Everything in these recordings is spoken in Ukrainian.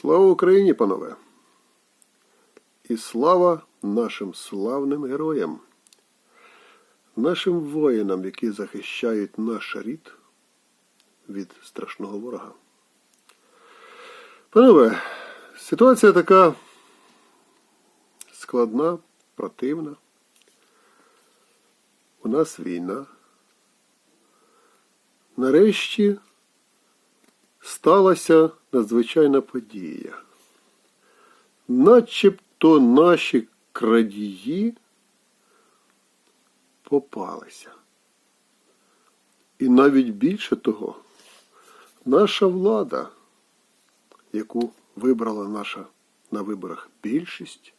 Слава Україні, панове! І слава нашим славним героям, нашим воїнам, які захищають наш рід від страшного ворога. Панове, ситуація така складна, противна. У нас війна. Нарешті сталася надзвичайна подія. Начебто наші крадії попалися. І навіть більше того, наша влада, яку вибрала наша на виборах більшість,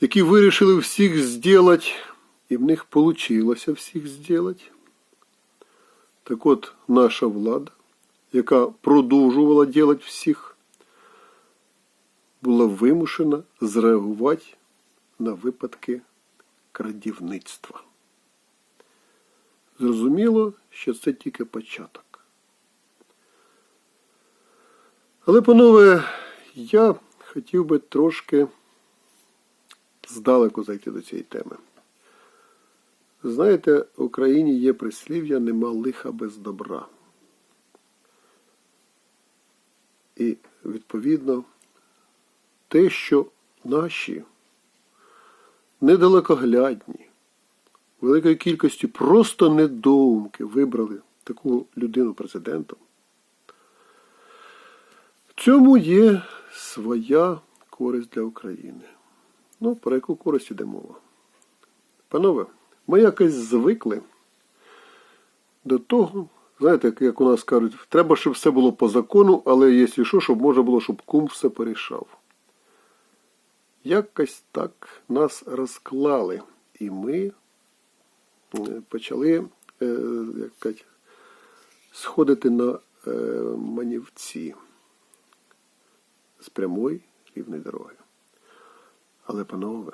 які вирішили всіх зробити, і в них вийшло всіх зробити. Так от наша влада, яка продовжувала ділати всіх, була вимушена зреагувати на випадки крадівництва. Зрозуміло, що це тільки початок. Але, панове, я хотів би трошки здалеку зайти до цієї теми. Знаєте, в Україні є прислів'я нема лиха без добра. І, відповідно, те, що наші недалекоглядні, великою кількістю просто недоумки вибрали таку людину президентом, цьому є своя користь для України. Ну, про яку користь іде мова? Панове, ми якось звикли до того, знаєте, як у нас кажуть, треба, щоб все було по закону, але якщо що, щоб можна було, щоб кум все порішав. Якось так нас розклали, і ми е, почали е, як кажуть, сходити на е, манівці з прямої рівної дороги. Але, панове,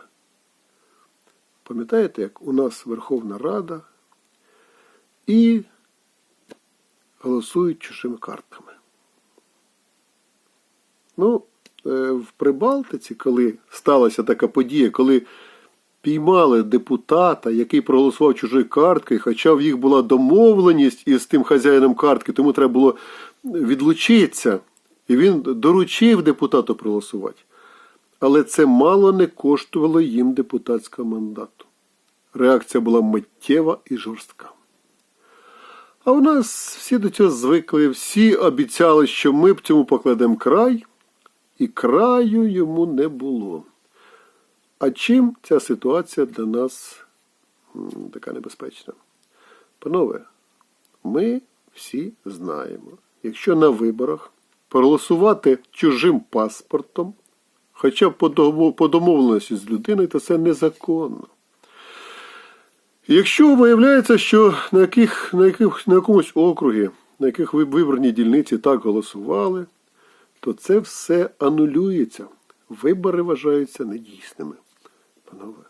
Пам'ятаєте, як у нас Верховна Рада і голосують чужими картками? Ну, е, в Прибалтиці, коли сталася така подія, коли піймали депутата, який проголосував чужою карткою, хоча в їх була домовленість із тим хазяїном картки, тому треба було відлучитися. І він доручив депутату проголосувати. Але це мало не коштувало їм депутатського мандату. Реакція була миттєва і жорстка. А у нас всі до цього звикли, всі обіцяли, що ми б цьому покладемо край, і краю йому не було. А чим ця ситуація для нас така небезпечна? Панове, ми всі знаємо, якщо на виборах проголосувати чужим паспортом, хоча б по домовленості з людиною, то це незаконно. Якщо виявляється, що на яких, на, яких, на якомусь округі, на яких ви виборні дільниці так голосували, то це все анулюється. Вибори вважаються недійсними. Панове.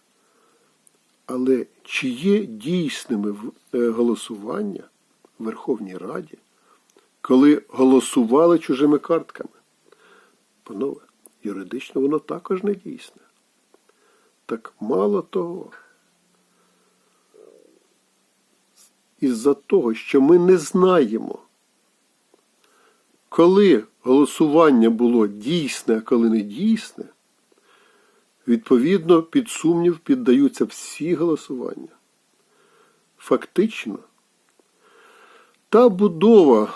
Але чи є дійсними е, голосування в Верховній Раді, коли голосували чужими картками? Панове, юридично воно також не дійсне. Так мало того. Із-за того, що ми не знаємо, коли голосування було дійсне, а коли не дійсне, відповідно під сумнів піддаються всі голосування. Фактично, та будова,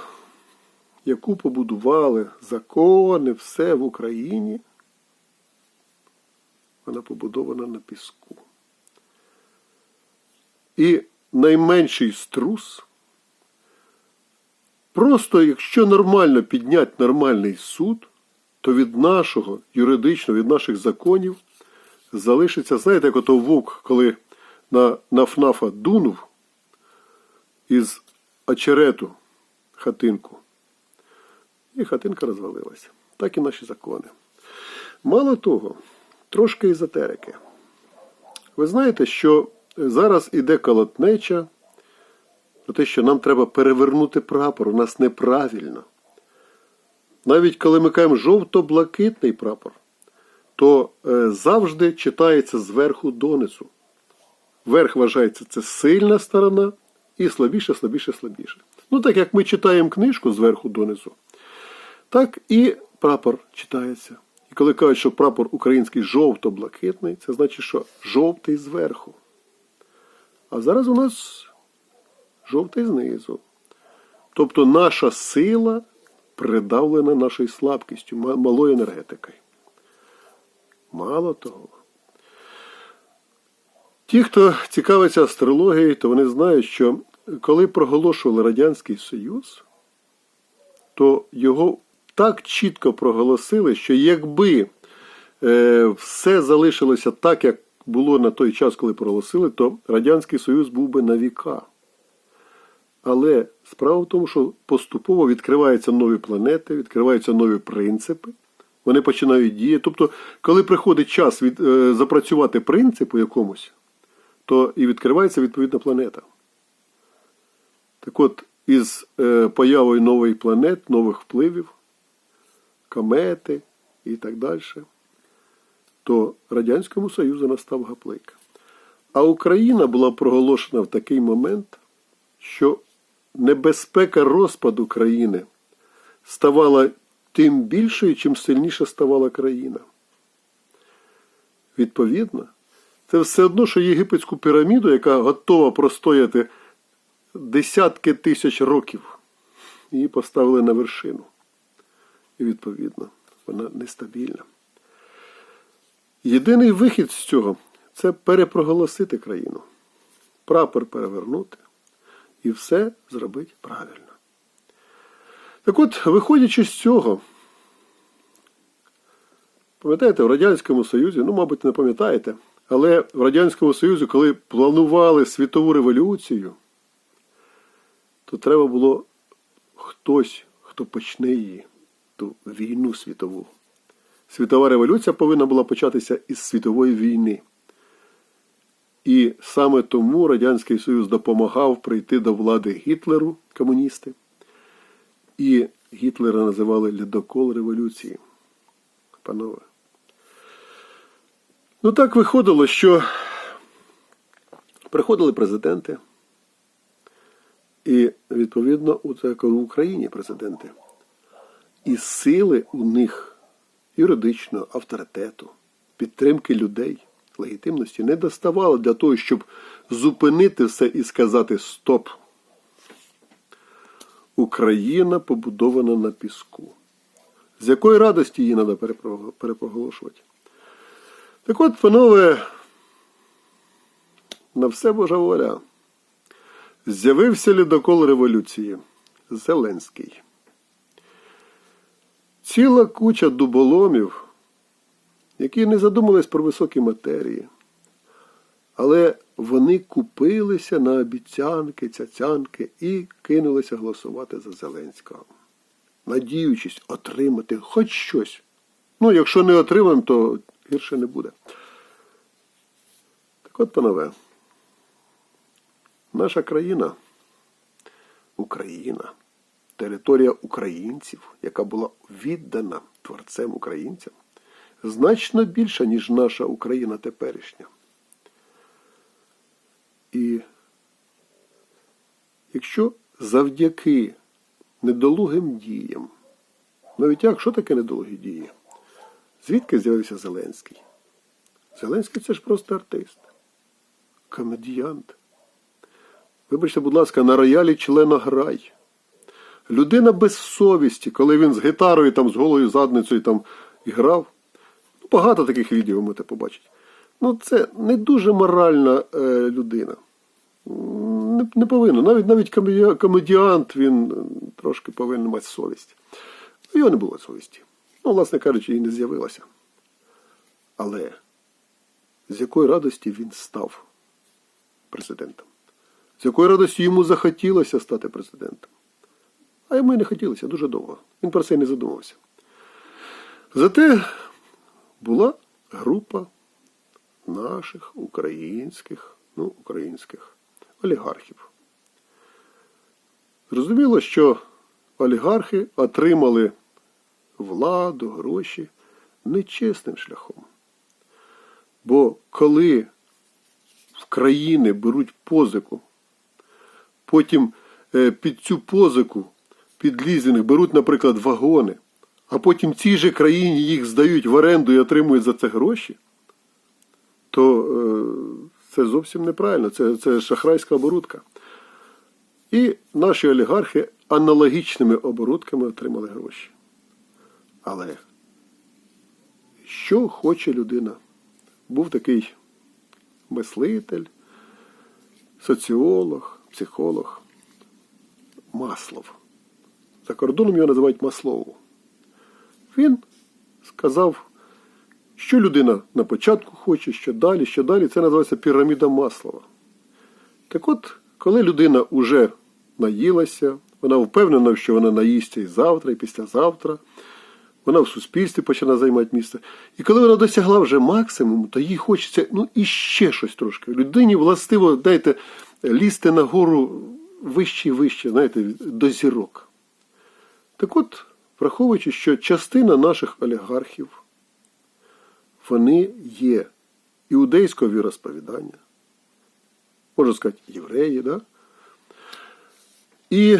яку побудували закони, все в Україні, вона побудована на піску. І найменший струс. Просто якщо нормально підняти нормальний суд, то від нашого юридичного, від наших законів залишиться, знаєте, як ото вовк, коли на на ФНАФа дунув із очерету хатинку. І хатинка розвалилася. Так і наші закони. Мало того, трошки езотерики. Ви знаєте, що Зараз іде колотнеча про те, що нам треба перевернути прапор. У нас неправильно. навіть коли ми кажемо жовто-блакитний прапор, то е, завжди читається зверху донизу. Верх вважається це сильна сторона, і слабіше, слабіше, слабіше. Ну, так як ми читаємо книжку зверху донизу, так і прапор читається. І коли кажуть, що прапор український жовто-блакитний, це значить, що жовтий зверху. А зараз у нас жовтий знизу. Тобто наша сила придавлена нашою слабкістю, малою енергетикою. Мало того. Ті, хто цікавиться астрологією, то вони знають, що коли проголошували Радянський Союз, то його так чітко проголосили, що якби е, все залишилося так, як було на той час, коли проголосили, то Радянський Союз був би на віка. Але справа в тому, що поступово відкриваються нові планети, відкриваються нові принципи, вони починають діяти. Тобто, коли приходить час від, е, запрацювати принципу якомусь, то і відкривається відповідна планета. Так от, із е, появою нових планет, нових впливів, комети і так далі, то Радянському Союзу настав гаплик. А Україна була проголошена в такий момент, що небезпека розпаду країни ставала тим більшою, чим сильніше ставала країна. Відповідно, це все одно, що єгипетську піраміду, яка готова простояти десятки тисяч років, її поставили на вершину. І відповідно, вона нестабільна. Єдиний вихід з цього це перепроголосити країну, прапор перевернути і все зробити правильно. Так от, виходячи з цього, пам'ятаєте, в Радянському Союзі, ну, мабуть, не пам'ятаєте, але в Радянському Союзі, коли планували світову революцію, то треба було хтось, хто почне її, ту війну світову. Світова революція повинна була початися із світової війни. І саме тому Радянський Союз допомагав прийти до влади Гітлеру, комуністи. І Гітлера називали ледокол революції. Панове. Ну так виходило, що приходили президенти, і, відповідно, у Україні президенти. І сили у них юридичного авторитету, підтримки людей, легітимності не доставало для того, щоб зупинити все і сказати Стоп. Україна побудована на піску. З якої радості її треба перепроголошувати? Так от, панове, на все Божа воля. З'явився лідокол революції Зеленський. Ціла куча дуболомів, які не задумались про високі матерії, але вони купилися на обіцянки, цяцянки і кинулися голосувати за Зеленського, надіючись отримати хоч щось. Ну, якщо не отримаємо, то гірше не буде. Так от, панове, наша країна, Україна, територія українців, яка була віддана творцем українцям, значно більша, ніж наша Україна теперішня. І якщо завдяки недолугим діям, навіть як, що таке недолугі дії? Звідки з'явився Зеленський? Зеленський це ж просто артист, комедіант. Вибачте, будь ласка, на роялі членограй. Людина без совісті, коли він з гітарою, там, з голою задницею там грав. Ну, багато таких відео ви можете побачити. Ну, це не дуже моральна е, людина. Не, не повинно. Навіть навіть комедіант він е, трошки повинен мати совість. Його не було совісті. Ну, власне кажучи, і не з'явилася. Але з якої радості він став президентом? З якої радості йому захотілося стати президентом? А йому і не хотілося дуже довго. Він про це і не задумався. Зате була група наших українських, ну, українських олігархів. Зрозуміло, що олігархи отримали владу, гроші нечесним шляхом. Бо коли в країни беруть позику, потім е, під цю позику, під лізинг беруть, наприклад, вагони, а потім цій же країні їх здають в оренду і отримують за це гроші, то е, це зовсім неправильно, це, це шахрайська оборудка. І наші олігархи аналогічними оборудками отримали гроші. Але що хоче людина? Був такий мислитель, соціолог, психолог Маслов. За кордоном його називають Маслову. Він сказав, що людина на початку хоче, що далі, що далі. Це називається піраміда Маслова. Так от, коли людина вже наїлася, вона впевнена, що вона наїсться і завтра, і післязавтра, вона в суспільстві починає займати місце. І коли вона досягла вже максимуму, то їй хочеться ну, іще щось трошки. Людині властиво, дайте, лізти нагору вище і вище, знаєте, до зірок. Так от, враховуючи, що частина наших олігархів, вони є іудейського віросповідання, можна сказати, євреї, да? І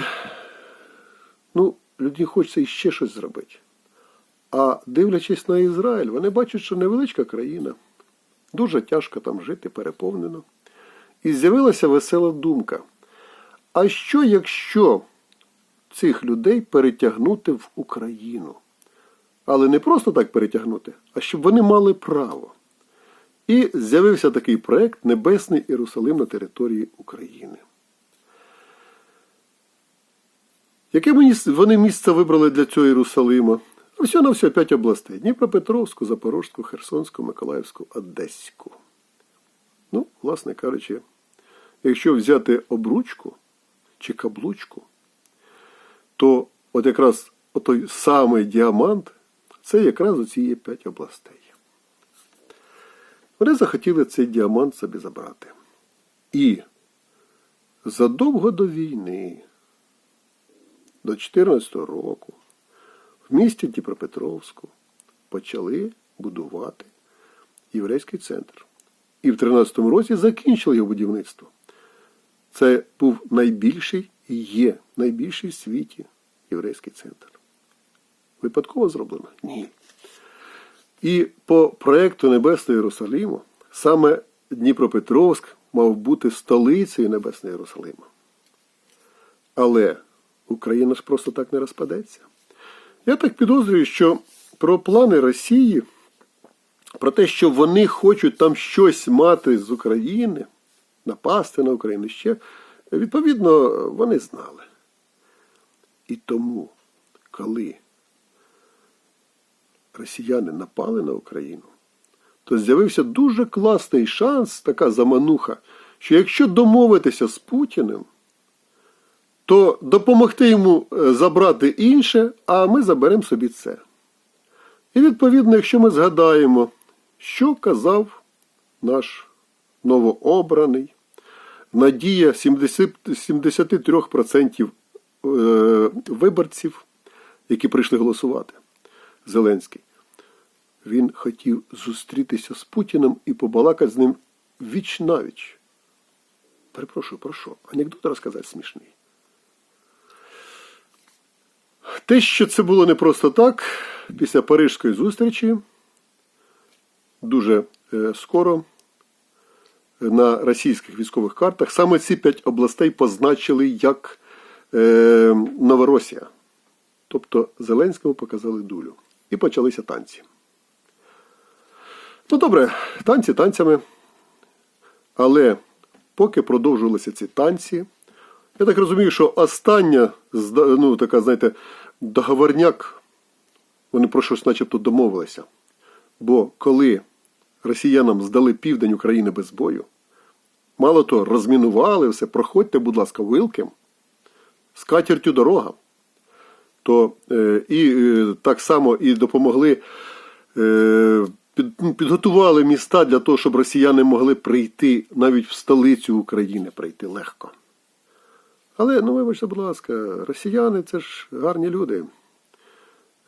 ну, людині хочеться іще щось зробити. А дивлячись на Ізраїль, вони бачать, що невеличка країна, дуже тяжко там жити, переповнено. І з'явилася весела думка. А що, якщо цих людей перетягнути в Україну? Але не просто так перетягнути, а щоб вони мали право. І з'явився такий проект Небесний Єрусалим на території України. Яке вони місце вибрали для цього Єрусалима? Всього на все п'ять областей: Дніпропетровську, Запорожську, Херсонську, Миколаївську, Одеську. Ну, власне кажучи, якщо взяти обручку чи каблучку, то от якраз той самий діамант це якраз оці є п'ять областей. Вони захотіли цей діамант собі забрати. І задовго до війни, до 2014 року, в місті Дніпропетровську почали будувати єврейський центр. І в 2013 році закінчили його будівництво. Це був найбільший і є найбільший в світі єврейський центр. Випадково зроблено? Ні. І по проєкту Небесного Єрусалиму саме Дніпропетровськ мав бути столицею Небесного Єрусалима. Але Україна ж просто так не розпадеться. Я так підозрюю, що про плани Росії, про те, що вони хочуть там щось мати з України, напасти на Україну ще, відповідно, вони знали. І тому, коли росіяни напали на Україну, то з'явився дуже класний шанс, така замануха, що якщо домовитися з Путіним, то допомогти йому е, забрати інше, а ми заберемо собі це. І відповідно, якщо ми згадаємо, що казав наш новообраний, надія 73% е, виборців, які прийшли голосувати, Зеленський, він хотів зустрітися з Путіним і побалакати з ним віч навіч. Перепрошую, про що? Анекдот розказати смішний. Те, що це було не просто так, після Парижської зустрічі дуже е, скоро на російських військових картах саме ці п'ять областей позначили як е, Новоросія. Тобто Зеленському показали дулю. І почалися танці. Ну добре, танці танцями. Але поки продовжувалися ці танці, я так розумію, що остання, ну, така, знаєте, договорняк, вони про щось начебто домовилися. Бо коли росіянам здали південь України без бою, мало того, розмінували все, проходьте, будь ласка, вилким, з катертю дорога, то е, і е, так само і допомогли, е, під, ну, підготували міста для того, щоб росіяни могли прийти навіть в столицю України, прийти легко. Але, ну, вибачте, будь ласка, росіяни це ж гарні люди.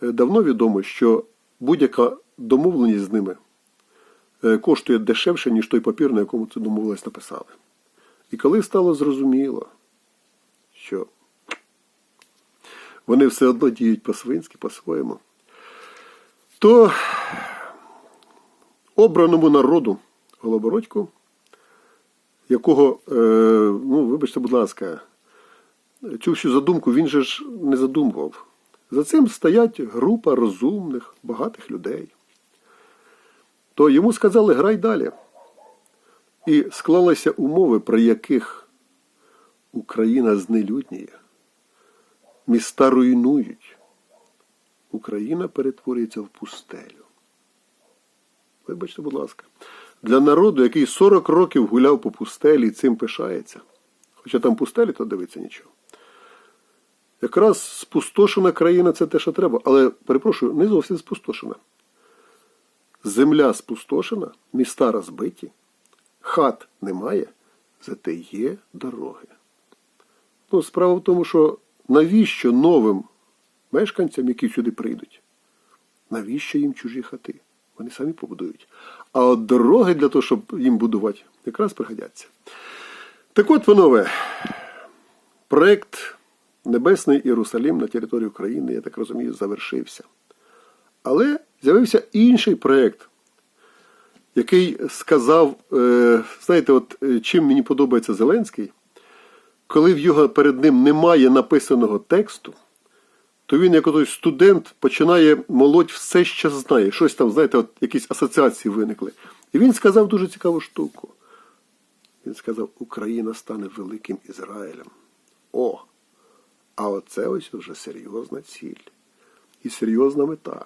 е, давно відомо, що будь-яка домовленість з ними коштує дешевше, ніж той папір, на якому цю домовленість написали. І коли стало зрозуміло, що вони все одно діють по-свинськи, по-своєму, то обраному народу Голобородьку, якого, е, ну, вибачте, будь ласка, цю всю задумку він же ж не задумував. За цим стоять група розумних, багатих людей. То йому сказали грай далі. І склалися умови, при яких Україна знелюдніє, міста руйнують, Україна перетворюється в пустелю. Вибачте, будь ласка, для народу, який 40 років гуляв по пустелі і цим пишається, хоча там пустелі, то дивиться нічого. Якраз спустошена країна це те, що треба. Але, перепрошую, не зовсім спустошена. Земля спустошена, міста розбиті, хат немає, зате є дороги. Ну, справа в тому, що навіщо новим мешканцям, які сюди прийдуть, навіщо їм чужі хати? Вони самі побудують. А от дороги для того, щоб їм будувати, якраз пригодяться. Так от, панове, проект Небесний Єрусалим на території України, я так розумію, завершився. Але з'явився інший проєкт, який сказав, е, знаєте, от е, чим мені подобається Зеленський, коли в його перед ним немає написаного тексту, то він, як той студент, починає молоть все, що знає. Щось там, знаєте, от якісь асоціації виникли. І він сказав дуже цікаву штуку. Він сказав, Україна стане великим Ізраїлем. О! А оце ось вже серйозна ціль і серйозна мета.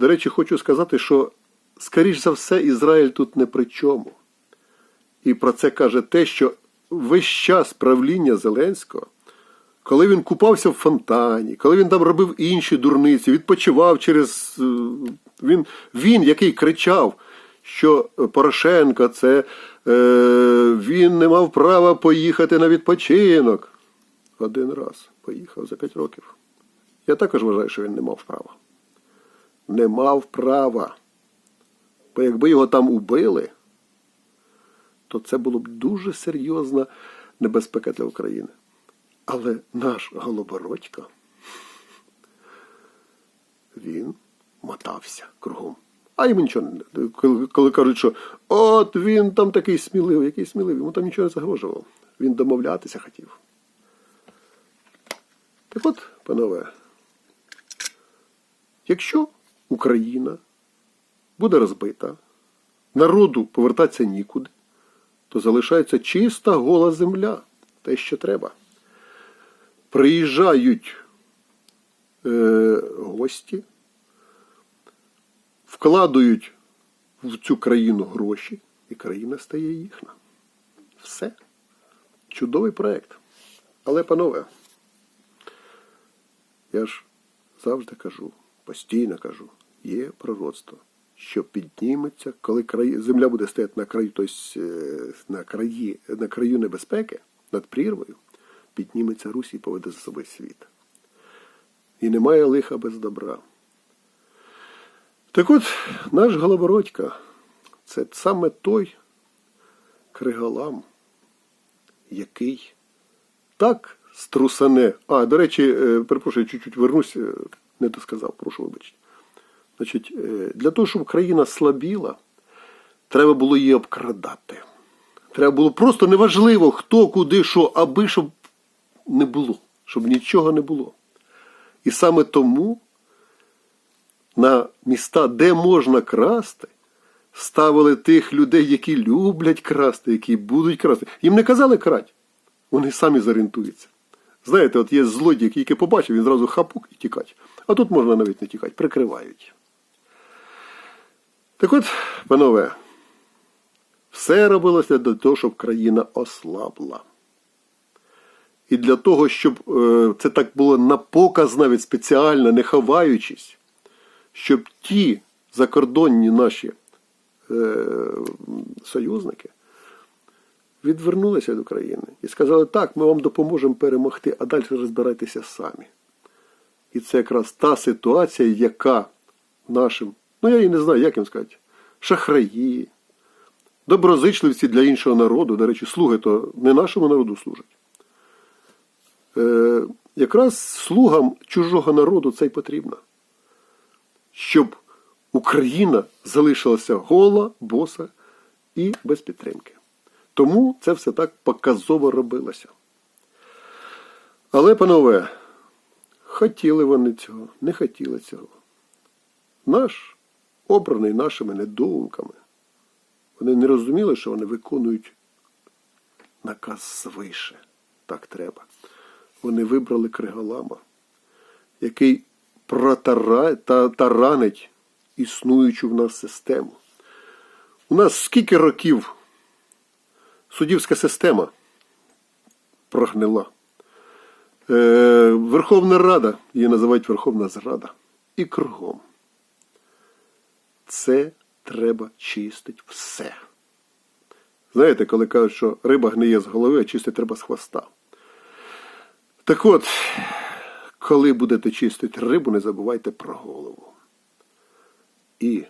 До речі, хочу сказати, що, скоріш за все, Ізраїль тут не при чому. І про це каже те, що весь час правління Зеленського, коли він купався в фонтані, коли він там робив інші дурниці, відпочивав через. е, Він, він який кричав, що Порошенко це е, він не мав права поїхати на відпочинок. Один раз поїхав за п'ять років. Я також вважаю, що він не мав права. Не мав права. Бо якби його там убили, то це було б дуже серйозна небезпека для України. Але наш Голобородько, він мотався кругом. А йому нічого коли, коли кажуть, що от він там такий сміливий, який сміливий, йому там нічого не загрожувало. Він домовлятися хотів. Так от, панове, якщо Україна буде розбита, народу повертатися нікуди, то залишається чиста гола земля, те, що треба. Приїжджають е, гості, вкладають в цю країну гроші, і країна стає їхня. Все. Чудовий проєкт. Але, панове, я ж завжди кажу, постійно кажу, є пророцтво, що підніметься, коли край, земля буде стояти на краю, тобто, на, краї, на краю небезпеки, над прірвою, підніметься Русь і поведе за собою світ. І немає лиха без добра. Так от, наш Голобородька – це саме той кригалам, який так струсане. А, до речі, е, перепрошую, чуть-чуть вернусь, е, не досказав, прошу вибачте. Значить, е, для того, щоб країна слабіла, треба було її обкрадати. Треба було просто неважливо, хто, куди, що, аби щоб не було, щоб нічого не було. І саме тому на міста, де можна красти, ставили тих людей, які люблять красти, які будуть красти. Їм не казали крать, вони самі зорієнтуються. Знаєте, от є злодій, який побачив, він зразу хапук і тікать. А тут можна навіть не тікати, прикривають. Так от, панове, все робилося для того, щоб країна ослабла. І для того, щоб е, це так було на показ навіть спеціально, не ховаючись, щоб ті закордонні наші е, союзники відвернулися від України і сказали, так, ми вам допоможемо перемогти, а далі розбирайтеся самі. І це якраз та ситуація, яка нашим, ну я і не знаю, як їм сказати, шахраї, доброзичливці для іншого народу, до речі, слуги то не нашому народу служать. Е, якраз слугам чужого народу це й потрібно. Щоб Україна залишилася гола, боса і без підтримки. Тому це все так показово робилося. Але, панове, хотіли вони цього, не хотіли цього. Наш, обраний нашими недоумками, вони не розуміли, що вони виконують наказ свише. Так треба. Вони вибрали Криголама, який протара... та... таранить існуючу в нас систему. У нас скільки років суддівська система прогнила. Е, Верховна Рада, її називають Верховна Зрада. І кругом. Це треба чистити все. Знаєте, коли кажуть, що риба гниє з голови, а чистити треба з хвоста. Так от, коли будете чистити рибу, не забувайте про голову. І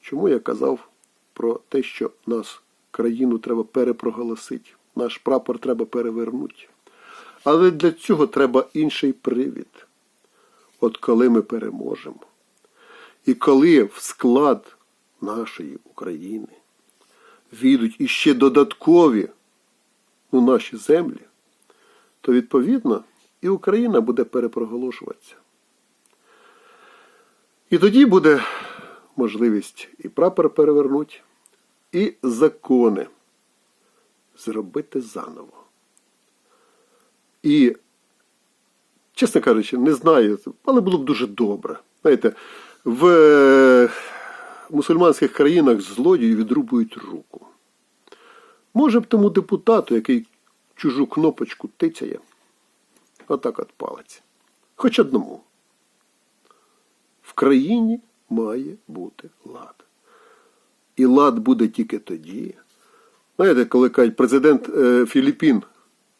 чому я казав про те, що нас, країну, треба перепроголосити, наш прапор треба перевернути. Але для цього треба інший привід. От коли ми переможемо, і коли в склад нашої України війдуть іще додаткові ну, наші землі, то відповідно і Україна буде перепроголошуватися. І тоді буде можливість і прапор перевернути, і закони зробити заново. І, чесно кажучи, не знаю, але було б дуже добре. Знаєте, в е, мусульманських країнах злодію відрубують руку. Може б тому депутату, який чужу кнопочку тицяє, отак от палець. Хоч одному. В країні має бути лад. І лад буде тільки тоді. Знаєте, коли кажуть, президент е, Філіппін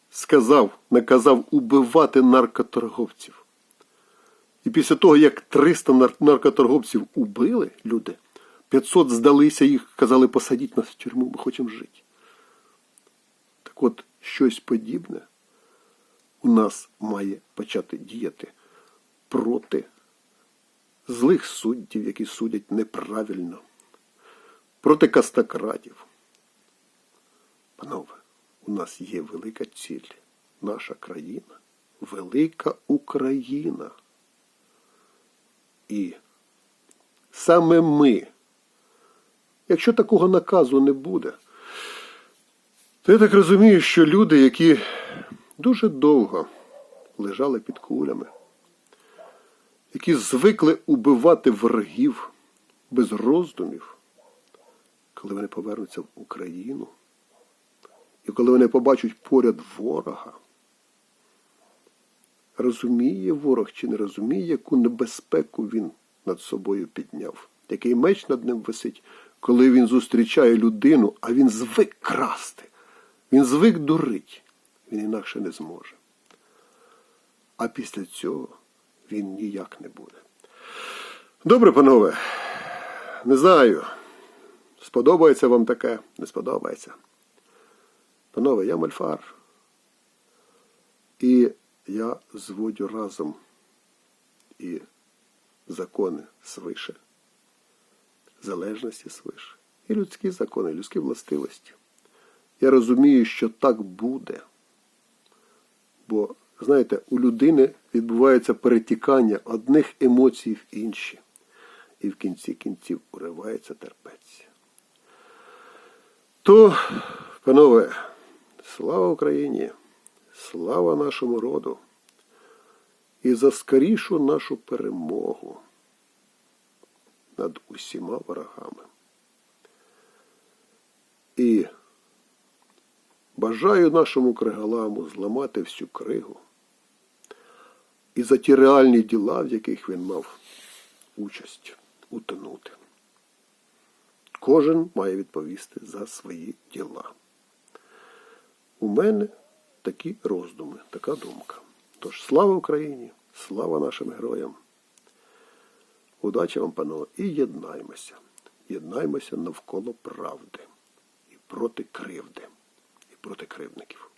сказав, наказав убивати наркоторговців. І після того, як 300 наркоторговців убили люди, 500 здалися їх, казали, посадіть нас в тюрму, ми хочемо жити. Так от, щось подібне у нас має почати діяти проти злих суддів, які судять неправильно, проти кастократів. Панове, у нас є велика ціль. Наша країна, велика Україна. І саме ми, якщо такого наказу не буде, то я так розумію, що люди, які дуже довго лежали під кулями, які звикли убивати ворогів без роздумів, коли вони повернуться в Україну, і коли вони побачать поряд ворога, розуміє ворог чи не розуміє, яку небезпеку він над собою підняв, який меч над ним висить, коли він зустрічає людину, а він звик красти, він звик дурить, він інакше не зможе. А після цього він ніяк не буде. Добре, панове, не знаю, сподобається вам таке, не сподобається. Панове, я мальфар. І я зводю разом і закони свише, залежності свише, і людські закони, людські властивості. Я розумію, що так буде. Бо, знаєте, у людини відбувається перетікання одних емоцій в інші. І в кінці кінців уривається терпець. То, панове, слава Україні! Слава нашому роду і за скорішу нашу перемогу над усіма ворогами. І бажаю нашому кригаламу зламати всю кригу і за ті реальні діла, в яких він мав участь, утонути. Кожен має відповісти за свої діла. У мене такі роздуми, така думка. Тож слава Україні! Слава нашим героям! Удачі вам, панове, і єднаймося. Єднаймося навколо правди і проти кривди, і проти кривдників.